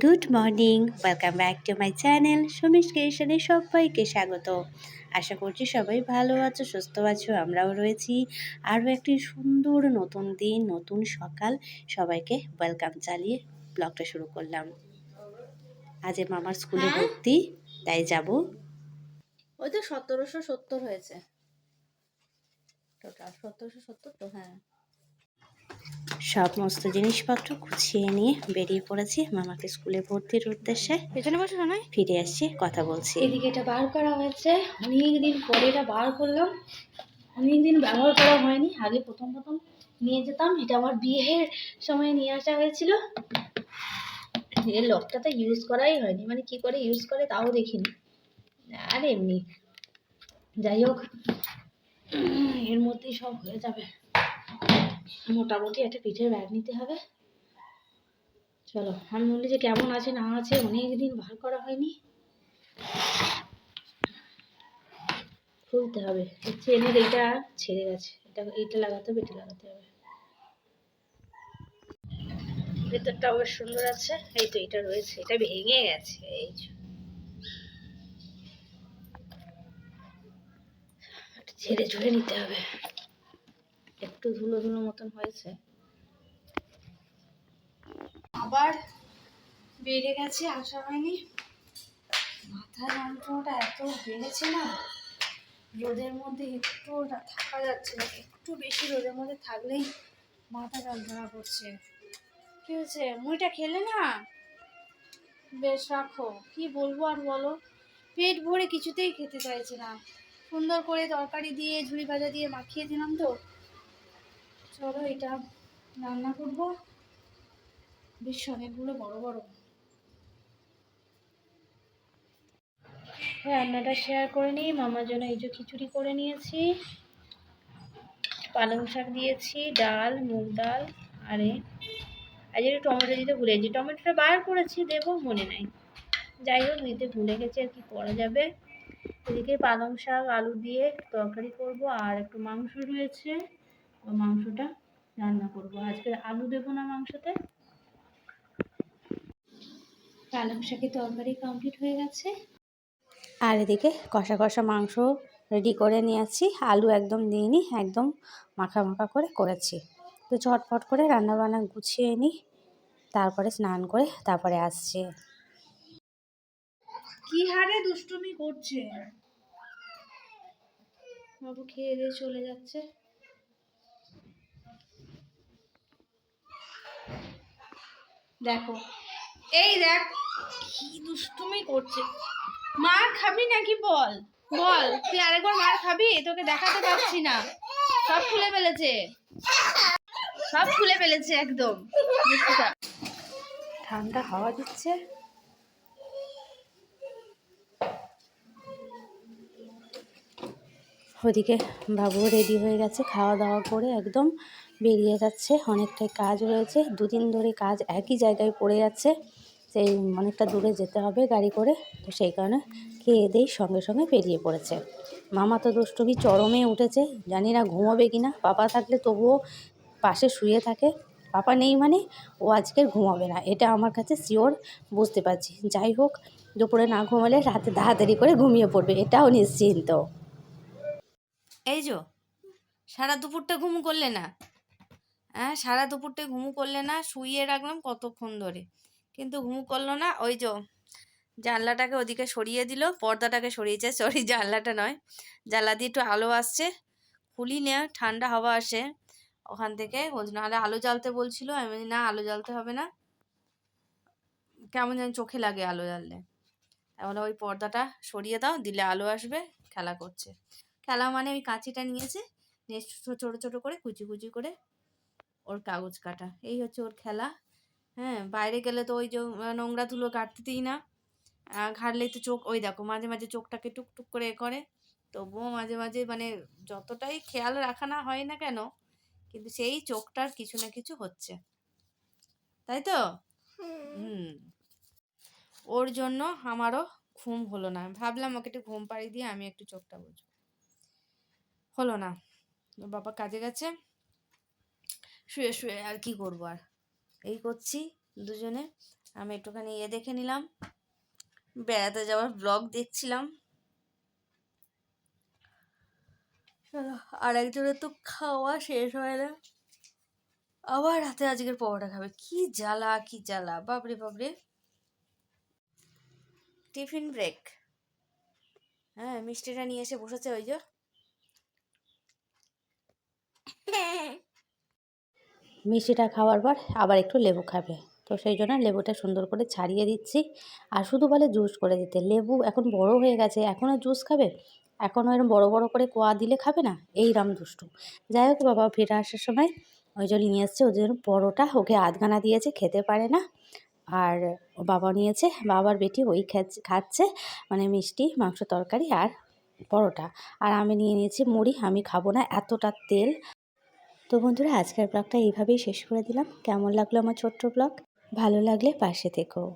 Good morning welcome back to my channel Sumish ক্রিয়েশনে সবাইকে স্বাগত। আশা করছি সবাই ভালো আছো সুস্থ আছো আমরাও রয়েছি। আরও একটি সুন্দর নতুন দিন নতুন সকাল। সবাইকে ওয়েলকাম চালিয়ে ব্লগটা শুরু করলাম। আজ মামার স্কুলে হ্যাঁ? ভর্তি তাই যাব। ওই তো সতেরোশো সত্তর হয়েছে। টোটাল সতেরোশো সত্তর তো হ্যাঁ। সমস্ত জিনিসপত্র গুছিয়ে নিয়ে বেরিয়ে পড়েছি মামাকে স্কুলে ভর্তির উদ্দেশ্যে। পেছনে বসে শোনায় ফিরে আসছি কথা বলছি। এদিকে এটা বার করা হয়েছে। অনেক দিন পরে এটা বার করলাম। অনেক দিন ব্যবহার করা হয়নি। আগে প্রথম প্রথম নিয়ে যেতাম। এটা আমার বিয়ের সময় নিয়ে আসা হয়েছিল। এর লকটা তো ইউজ করাই হয়নি। মানে কি করে ইউজ করে তাও দেখিনি। আর এমনি। যাই হোক এর মধ্যেই সব হয়ে যাবে। মোটামুটি একটা পিঠের ব্যাগ নিতে হবে। চলো, আমি বলি যে কেমন আছে, না আছে অনেক দিন বার করা হয়নি। খুলতে হবে। চেনের এইটা ছেড়ে গেছে। এটা এইটা লাগাতে হবে, এটা লাগাতে হবে। ভেতরটা বেশ সুন্দর আছে। এই তো এটা রয়েছে, এটা ভেঙে গেছে, এই ছেড়ে ঝুড়ে নিতে হবে। একটু ধুলো ধুলো মতন হয়েছে। আবার বেড়ে গেছে আসা হয়নি। মাথা যন্ত্রণাটা এত বেড়েছে না, রোদের মধ্যে একটু থাকা যাচ্ছে না, একটু বেশি রোদের মধ্যে থাকলেই মাথা যন্ত্রণা করছে। কি হয়েছে? মুড়িটা খেলে না? বেশ রাখো, কি বলব আর বলো? পেট ভরে কিছুতেই খেতে চাইছে না। সুন্দর করে তরকারি দিয়ে, ঝুড়ি ভাজা দিয়ে মাখিয়ে দিলাম তো চলো এটা রান্না করব। বেশ, অনেকগুলো বড় বড়। রান্নাটা শেয়ার করে নিই। মামার জন্য এই যে খিচুড়ি করে নিয়েছি। পালং শাক দিয়েছি, ডাল, মুগ ডাল, আরে আজ একটু টমেটো দিতে ভুলে গেছি। টমেটোটা বার করেছি, দেবো মনে নাই। যাই হোক, দিতে ভুলে গেছি আর কি করা যাবে। এদিকে পালং শাক, আলু দিয়ে তরকারি করব, আর একটু মাংস রয়েছে। মাংসটা রান্না করব। আজকে আলু দেবো না মাংসতে? পালং শাকের তরকারি কমপ্লিট হয়ে গেছে। আর এদিকে কষা কষা মাংস রেডি করে নিয়েছি। আলু একদম দিইনি একদম মাখা মাখা করে করেছি। তো চটপট করে রান্নাবান্না গুছিয়ে নিই তারপরে স্নান করে তারপরে আসছি। কি হারে দুষ্টুমি করছে? বাবু খেয়ে দিয়ে চলে যাচ্ছে। দেখো। এই দেখ, কি দুষ্টুমি করছে। মার খাবি নাকি বল? বল, তুই আরেকবার মার খাবি, তোকে দেখাতে পারছি না। সব খুলে ফেলেছে। সব খুলে ফেলেছে একদম। ঠান্ডা হাওয়া দিচ্ছে। ওদিকে বাবু রেডি হয়ে গেছে, খাওয়া দাওয়া করে একদম বেরিয়ে যাচ্ছে। অনেকটাই কাজ রয়েছে, দুদিন ধরে কাজ একই জায়গায় পড়ে যাচ্ছে, সেই অনেকটা দূরে যেতে হবে গাড়ি করে। তো সেই কারণে খেয়ে দেই সঙ্গে সঙ্গে বেরিয়ে পড়েছে। মামা তো দুষ্টুমি চরমে উঠেছে, জানি না ঘুমোবে কি না পাপা থাকলে তবুও পাশে শুয়ে থাকে। পাপা নেই মানে ও আজকে ঘুমাবে না, এটা আমার কাছে শিওর বুঝতে পারছি। যাই হোক, দুপুরে না ঘুমালে রাতে তাড়াতাড়ি করে ঘুমিয়ে পড়বে, এটাও নিশ্চিন্ত। এই যো, সারা দুপুরটা ঘুমু করলে না হ্যাঁ সারা দুপুরটা ঘুমু করলে না শুইয়ে রাখলাম কতক্ষণ ধরে। কিন্তু ঘুমু করল না, ওই যো জানলাটাকে ওদিকে সরিয়ে দিল, পর্দাটাকে সরিয়েছে, সরি, জানলাটা নয়, জানলা দিয়ে একটু আলো আসছে, খুলি নে, ঠান্ডা হাওয়া আসে, ওখান থেকে বলছি, নাহলে আলো জ্বালতে বলছিল। আমি না, আলো জ্বালতে হবে না। কেমন যেন চোখে লাগে আলো জ্বাললে। তাহলে ওই পর্দাটা সরিয়ে দাও, দিলে আলো আসবে, খেলা করছে। খেলা মানে ওই কাঁচিটা নিয়েছে নিয়ে ছোটো ছোটো করে কুচি কুচি করে ওর কাগজ কাটা। এই হচ্ছে ওর খেলা। হ্যাঁ বাইরে গেলে তো ওই যে নোংরা ধুলো কাটতেই না। আহ, ঘাটলেই তো চোখ ওই দেখো মাঝে মাঝে চোখটাকে টুকটুক করে এ করে। তবুও মাঝে মাঝে মানে যতটাই খেয়াল রাখা না হয় না কেন কিন্তু সেই চোখটার কিছু না কিছু হচ্ছে। তাই তো? হুম। ওর জন্য আমারও ঘুম হলো না। ভাবলাম ওকে একটু ঘুম পাড়ি দিয়ে আমি একটু চোখটা বুঝব হলো না। বাবা কাজে গেছে। শুয়ে শুয়ে আর কি করব আর? এই করছি দুজনে। আমি একটুখানি ইয়ে দেখে নিলাম। বেড়াতে যাওয়ার ব্লগ দেখছিলাম। আর একজনের তো খাওয়া শেষ হয় না। আবার রাতে আজকের পরোটা খাবে। কি জ্বালা কি জ্বালা। বাপরে বাপরে। Tiffin break. হ্যাঁ মিষ্টিটা নিয়ে এসে বসেছে ওই যে। মিষ্টিটা খাওয়ার পর আবার একটু লেবু খাবে। তো সেই জন্য লেবুটা সুন্দর করে ছাড়িয়ে দিচ্ছি। আর শুধু বলে জুস করে দিতে। লেবু এখন বড় হয়ে গেছে। এখনও জুস খাবে? এখনও এরকম বড় বড় করে কোয়া দিলে খাবে না? এই রাম দুষ্টু। যাই হোক বাবা, ফিরে আসার সময় ওই জন্য নিয়ে এসছে জন্য পরোটা। ওকে আধগানা দিয়েছে, খেতে পারে না। আর বাবা নিয়েছে, বাবার বেটি ওই খাচ্ছে। মানে মিষ্টি, মাংস তরকারি আর পরোটা। আর আমি নিয়ে নিয়েছি মুড়ি, আমি খাব না এতটা তেল। তো বন্ধুরা, আজকের ব্লগটা এইভাবেই শেষ করে দিলাম। কেমন লাগল আমার ছোট্ট ব্লগ? ভালো লাগলে পাশে থেকো।